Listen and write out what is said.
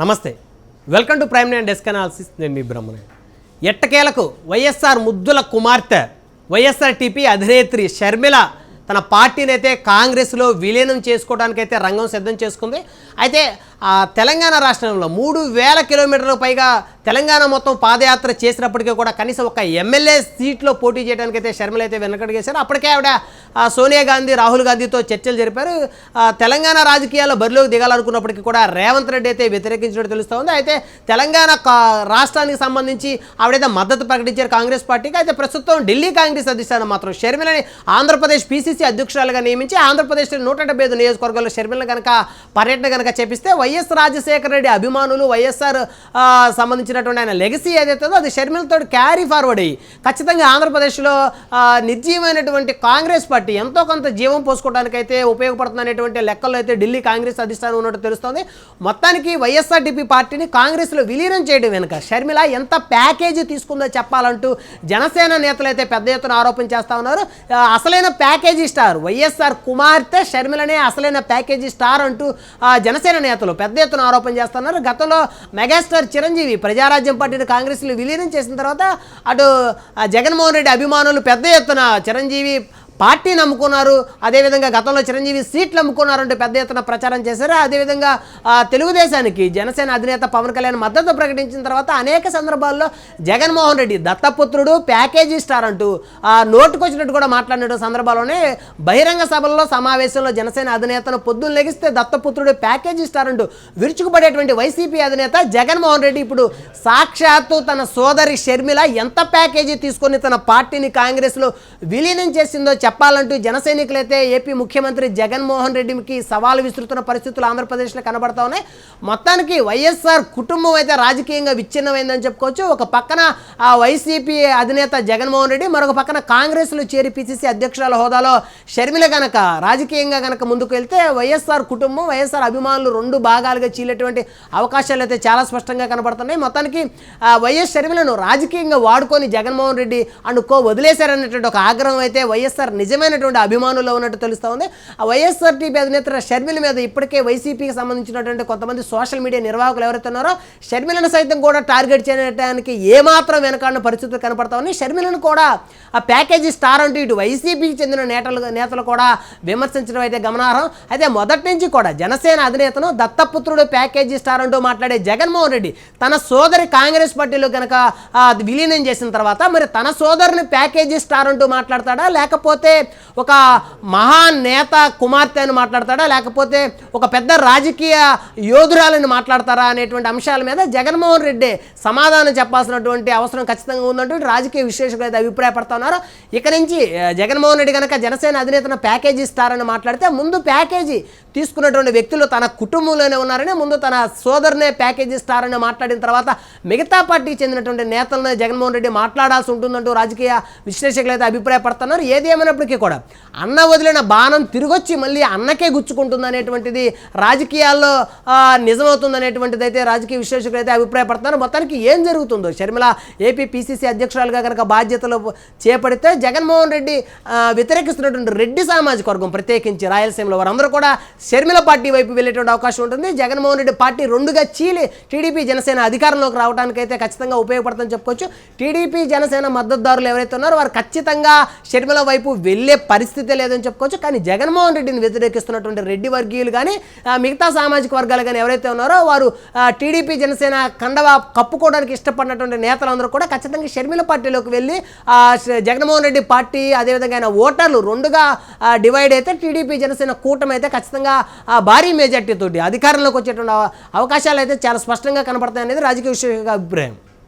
నమస్తే. Welcome to prime nine desk analysis నేను మీ బ్రహ్మనాయుడు. ఎట్టకేలకు వైఎస్ఆర్ ముద్దుల కుమార్తె వైఎస్ఆర్ టీపీ అధినేత్రి షర్మిల తన పార్టీని అయితే కాంగ్రెస్లో విలీనం చేసుకోవడానికైతే రంగం సిద్ధం చేసుకుంది. అయితే ఆ తెలంగాణ రాష్ట్రంలో మూడు వేల కిలోమీటర్లకు పైగా తెలంగాణ మొత్తం పాదయాత్ర చేసినప్పటికీ కూడా కనీసం ఒక ఎమ్మెల్యే సీట్లో పోటీ చేయడానికైతే షర్మిల అయితే వెనకడిగేశారు అప్పటికే ఆవిడ సోనియా గాంధీ రాహుల్ గాంధీతో చర్చలు జరిపారు. తెలంగాణ రాజకీయాల్లో బరిలోకి దిగాలనుకున్నప్పటికీ కూడా రేవంత్ రెడ్డి అయితే వ్యతిరేకించినట్టు తెలుస్తోంది. అయితే తెలంగాణ కా- రాష్ట్రానికి సంబంధించి ఆవిడైతే మద్దతు ప్రకటించారు కాంగ్రెస్ పార్టీకి. అయితే ప్రస్తుతం ఢిల్లీ కాంగ్రెస్ అధిష్టానం మాత్రం షర్మిలని ఆంధ్రప్రదేశ్ పీసీసీ అధ్యక్షురాలుగా నియమించి ఆంధ్రప్రదేశ్ నూట డెబ్బై ఐదు నియోజకవర్గాల్లో షర్మిల కనుక పర్యటన కనుక చేపిస్తే వైఎస్ రాజశేఖర రెడ్డి అభిమానులు వైఎస్ఆర్ సంబంధించినటువంటి ఆయన లెగసీ ఏదైతే అది షర్మిలతో క్యారీ ఫార్వర్డ్ అయ్యి ఖచ్చితంగా ఆంధ్రప్రదేశ్లో నిర్జీవమైనటువంటి కాంగ్రెస్ పార్టీ ఎంతో కొంత జీవం పోసుకోవడానికైతే ఉపయోగపడుతుంది అనేటువంటి లెక్కల్లో అయితే ఢిల్లీ కాంగ్రెస్ అధిష్టానం ఉన్నట్టు తెలుస్తోంది. మొత్తానికి వైఎస్ఆర్టీపీ పార్టీని కాంగ్రెస్లో విలీనం చేయడం వెనుక షర్మిల ఎంత ప్యాకేజీ తీసుకుందో చెప్పాలంటూ జనసేన నేతలు అయితే పెద్ద ఎత్తున ఆరోపణ చేస్తా ఉన్నారు. అసలైన ప్యాకేజీ స్టార్ వైఎస్ఆర్ కుమార్తె షర్మిలనే అసలైన ప్యాకేజీ స్టార్ అంటూ ఆ, జనసేన నేతలు పెద్ద ఎత్తున ఆరోపణ చేస్తున్నారు. గతంలో మెగాస్టార్ చిరంజీవి ప్రజారాజ్యం పార్టీని కాంగ్రెస్లో విలీనం చేసిన తర్వాత అటు జగన్మోహన్ రెడ్డి అభిమానులు పెద్ద ఎత్తున చిరంజీవి పార్టీని అమ్ముకున్నారు అదేవిధంగా గతంలో చిరంజీవి సీట్లు అమ్ముకున్నారంటూ పెద్ద ఎత్తున ప్రచారం చేశారు. అదేవిధంగా తెలుగుదేశానికి జనసేన అధినేత పవన్ కళ్యాణ్ మద్దతు ప్రకటించిన తర్వాత అనేక సందర్భాల్లో జగన్మోహన్ రెడ్డి దత్తపుత్రుడు ప్యాకేజీ స్టార్ అంటూ నోటుకొచ్చినట్టు కూడా మాట్లాడిన సందర్భాల్లోనే బహిరంగ సభల్లో సమావేశంలో జనసేన అధినేతను పొద్దున్న లెగిస్తే దత్తపుత్రుడు ప్యాకేజీ స్టార్ అంటూ విరుచుకుపడేటువంటి వైసీపీ అధినేత జగన్మోహన్ రెడ్డి ఇప్పుడు సాక్షాత్తు తన సోదరి షర్మిల ఎంత ప్యాకేజీ తీసుకొని తన పార్టీని కాంగ్రెస్లో విలీనం చేసిందో చెప్పాలంటూ జనసైనికులైతే ఏపీ ముఖ్యమంత్రి జగన్మోహన్ రెడ్డికి సవాలు విసురుతున్న పరిస్థితులు ఆంధ్రప్రదేశ్లో కనబడతా ఉన్నాయి. మొత్తానికి వైఎస్ఆర్ కుటుంబం అయితే రాజకీయంగా విచ్ఛిన్నమైందని చెప్పుకోవచ్చు. ఒక పక్కన ఆ వైసీపీ అధినేత జగన్మోహన్ రెడ్డి మరొక పక్కన కాంగ్రెస్లో చేరి పిసిసి అధ్యక్షురాల హోదాలో షర్మిల గనక రాజకీయంగా గనక ముందుకు వెళ్తే వైఎస్ఆర్ కుటుంబం వైఎస్ఆర్ అభిమానులు రెండు భాగాలుగా చీలేటువంటి అవకాశాలు అయితే చాలా స్పష్టంగా కనబడుతున్నాయి. మొత్తానికి వైఎస్ షర్మిలను రాజకీయంగా వాడుకొని జగన్మోహన్ రెడ్డి అనుకో వదిలేశారనేటువంటి ఒక ఆగ్రహం అయితే వైఎస్ఆర్ నిజమైనటువంటి అభిమానుల్లో ఉన్నట్టు తెలుస్తూ ఉంది. ఆ వైఎస్ఆర్టీపీ అధినేత షర్మిల మీద ఇప్పటికే వైసీపీకి సంబంధించినటువంటి కొంతమంది సోషల్ మీడియా నిర్వాహకులు ఎవరైతే ఉన్నారో షర్మిలను సైతం కూడా టార్గెట్ చేయడానికి ఏమాత్రం వెనకాడిన పరిస్థితులు కనపడతా ఉన్నాయి. షర్మిలను కూడా ఆ ప్యాకేజీ స్టార్ అంటూ ఇటు వైసీపీకి చెందిన నేతలు నేతలు కూడా విమర్శించడం అయితే గమనార్హం. అయితే మొదటి నుంచి కూడా జనసేన అధినేతను దత్తపుత్రుడు ప్యాకేజీ స్టార్ అంటూ మాట్లాడే జగన్మోహన్ రెడ్డి తన సోదరి కాంగ్రెస్ పార్టీలో కనుక విలీనం చేసిన తర్వాత మరి తన సోదరుని ప్యాకేజీ స్టార్ అంటూ మాట్లాడతాడా? లేకపోతే ఒక మహాన్ నేత కుమార్తె అని మాట్లాడతాడా? లేకపోతే ఒక పెద్ద రాజకీయ యోధురాలని మాట్లాడతారా? అనేటువంటి అంశాల మీద జగన్మోహన్ రెడ్డి సమాధానం చెప్పాల్సినటువంటి అవసరం ఖచ్చితంగా ఉందంటూ రాజకీయ విశ్లేషకులు అయితే అభిప్రాయపడుతున్నారు ఇక నుంచి జగన్మోహన్ రెడ్డి కనుక జనసేన అధినేతను ప్యాకేజీ ఇస్తారని మాట్లాడితే ముందు ప్యాకేజీ తీసుకున్నటువంటి వ్యక్తులు తన కుటుంబంలోనే ఉన్నారని ముందు తన సోదరునే ప్యాకేజీ ఇస్తారని మాట్లాడిన తర్వాత మిగతా పార్టీకి చెందినటువంటి నేతలను జగన్మోహన్ రెడ్డి మాట్లాడాల్సి ఉంటుందంటూ రాజకీయ విశ్లేషకులు అయితే అభిప్రాయపడుతున్నారు ఏది ఏమైనప్పటికీ కూడా అన్న వదిలిన బాణం తిరిగొచ్చి మళ్ళీ అన్నకే గుచ్చుకుంటుంది అనేటువంటిది రాజకీయాల్లో నిజమవుతుంది అనేటువంటిది అయితే రాజకీయ విశ్లేషకులు అయితే అభిప్రాయపడుతున్నారు. మొత్తానికి ఏం జరుగుతుందో? షర్మిల ఏపీ పిసిసి అధ్యక్షురాలుగా కనుక బాధ్యతలు చేపడితే జగన్మోహన్ రెడ్డి వ్యతిరేకిస్తున్నటువంటి రెడ్డి సామాజిక వర్గం ప్రత్యేకించి రాయలసీమలో వారందరూ కూడా షర్మిల పార్టీ వైపు వెళ్ళేటువంటి అవకాశం ఉంటుంది. జగన్మోహన్ రెడ్డి పార్టీ రెండుగా చీలి టీడీపీ జనసేన అధికారంలోకి రావడానికైతే ఖచ్చితంగా ఉపయోగపడుతుందని చెప్పుకోవచ్చు. టీడీపీ జనసేన మద్దతుదారులు ఎవరైతే ఉన్నారో వారు ఖచ్చితంగా షర్మిల వైపు వెళ్ళే పరిస్థితి లేదని చెప్పుకోవచ్చు. కానీ జగన్మోహన్ రెడ్డిని వ్యతిరేకిస్తున్నటువంటి రెడ్డి వర్గీయులు కానీ మిగతా సామాజిక వర్గాలు కానీ ఎవరైతే ఉన్నారో వారు టీడీపీ జనసేన కండవ కప్పుకోవడానికి ఇష్టపడినటువంటి నేతలందరూ కూడా ఖచ్చితంగా షర్మిల పార్టీలోకి వెళ్ళి జగన్మోహన్ రెడ్డి పార్టీ అదేవిధంగా ఆయన ఓటర్లు రెండుగా డివైడ్ అయితే టీడీపీ జనసేన కూటమి అయితే ఖచ్చితంగా భారీ మెజార్టీతోటి అధికారంలోకి వచ్చేటువంటి అవకాశాలు అయితే చాలా స్పష్టంగా కనపడతాయి అనేది రాజకీయ విషయ అభిప్రాయం.